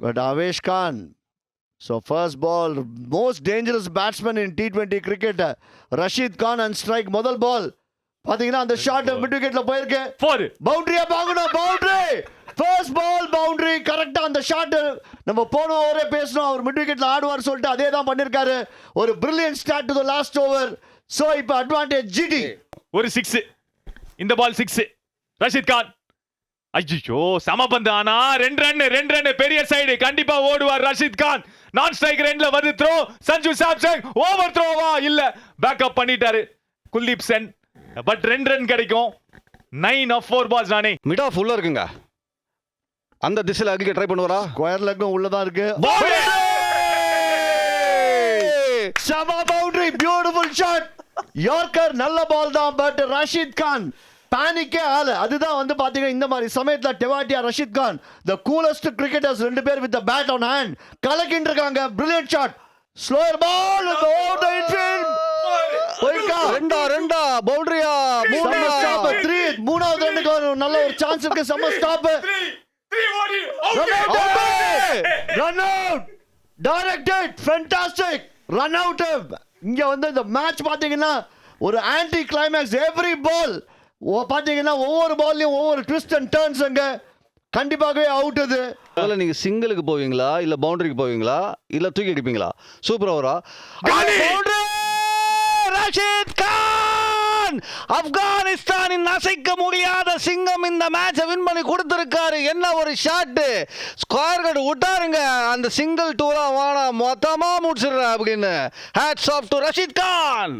But Avesh Khan. So first ball, most dangerous batsman in T20 cricket. Rashid Khan on strike. முதல் ball பாத்தீங்கன்னா அந்த shot mid விக்கெட்ல போயிருக்கு. Four பவுண்டரியா பார்க்கணும் boundary first ball boundary கரெக்டா அந்த shot நம்ம போன ஓவரே பேசணும் அவர் மிட் விக்கெட்ல ஆடுவார் சொல்லிட்டு அதே தான் பண்ணிருக்காரு. ஒரு brilliant start to the last over so இப்போ அட்வான்டேஜ் ஜிடி ஒரு சிக்ஸ் இந்த பால் சிக்ஸ் ரஷித் கான் ஐயோ சம பந்து ஆனா ரெண்டு ரன் ரெண்டு ரன் பெரிய சைடு கண்டிப்பா ஓடுவார் ரஷித் கான். நான் ஸ்ட்ரைக் ரெண்ட்ல வருது த்ரோ சஞ்சு சாம்சங் ஓவர் த்ரோவா இல்ல. பேக்கப் பண்ணிட்டாரு. குல்தீப் சென். பட் ரெண்டு ரன் கிடைக்கும். நைன் ஆஃப் ஃபோர் பால்ஸ் நானே. மிடா ஃபுல்லா இருக்குங்க. அந்த திசையில் அடிக்க ட்ரை பண்ணுவாரா? ஸ்கொயர் லெக்கும் உள்ளதான் இருக்கு. சமா பவுண்டரி பியூட்டிஃபுல் ஷாட் யார்கர் நல்ல பால் தான் பட் ரஷீத் கான் பேனிக்கே ஆளு அதுதான் வந்து பாத்தீங்கன்னா இந்த மாதிரி சமயத்துல Tewatia Rashid Khan the coolest cricketers ரெண்டு பேர் வித் பேட் ஆன் ஹேண்ட் கலக்கிட்டு இருக்காங்க பிரில்லியன்ட் ஷாட் ஸ்லோயர் பால் போயிருக்கா ரெண்டா ரெண்டா. பவுண்டரியா மூணா. ஸ்டாப் த்ரீ மூணாவது ரெண்டுக்கு ஒரு நல்ல ஒரு சான்ஸ் இருக்கு. செம்ம stop run out directed fantastic run out இங்க வந்து இந்த மேட்ச் பாத்தீங்கன்னா ஒரு ஆன்டி கிளைமேக்ஸ் எவ்ரி பால் பாத்தீங்கன்னா ஒவ்வொரு பால்லையும் ஒவ்வொரு ட்விஸ்ட் அண்ட் டர்ன்ஸ் அங்க கண்டிப்பாகவே அவுட் இது முதல்ல நீங்க சிங்கிளுக்கு போவீங்களா? இல்ல பவுண்டரிக்கு போவீங்களா? இல்ல தூக்கி அடிப்பீங்களா? சூப்பர் ஓவரா! ரஷீத் கான்! ஆப்கானிஸ்தானின் அசைக்க முடியாத சிங்கம் இந்த மேட்சை வின் பண்ணி கொடுத்திருக்காரு. என்ன ஒரு ஷாட் ஸ்கொயர் கட் விட்டாருங்க. அந்த சிங்கிள் டூரா வானா மொத்தமா முடிச்சிடுற அப்படின்னு. Hats off to Rashid Khan!